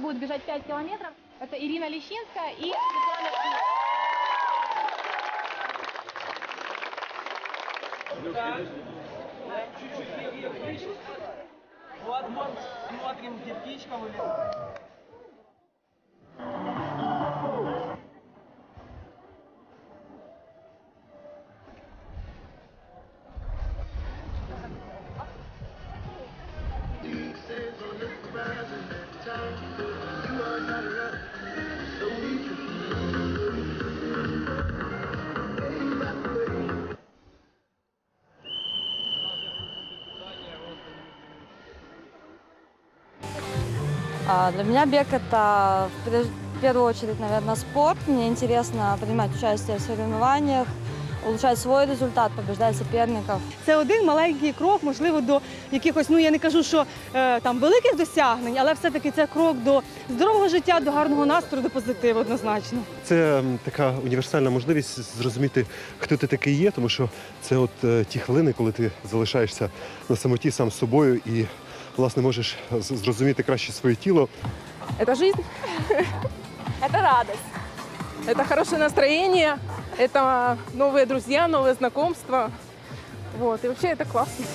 будут бежать 5 километров. Это Ирина Лещинская и Светлана Киев. Вот, вот, смотрим, где птичка вылезла. А, Для меня бег это в первую очередь, наверное, спорт. Мне интересно принимать участие в соревнованиях, улучшать свой результат, побеждать соперников. Це один маленький крок, можливо, до якихось, ну я не кажу, що е, там великих досягнень, але все-таки це крок до здорового життя, до гарного настрою, до позитиву однозначно. Це така універсальна можливість зрозуміти, хто ти такий є, тому що це от е, ті хвилини, коли ти залишаєшся на самоті сам з собою і власне можеш з- зрозуміти краще своє тіло, Это жизнь, это радость, это хорошее настроение, это новые друзья, новые знакомства. Вот, и вообще это классно.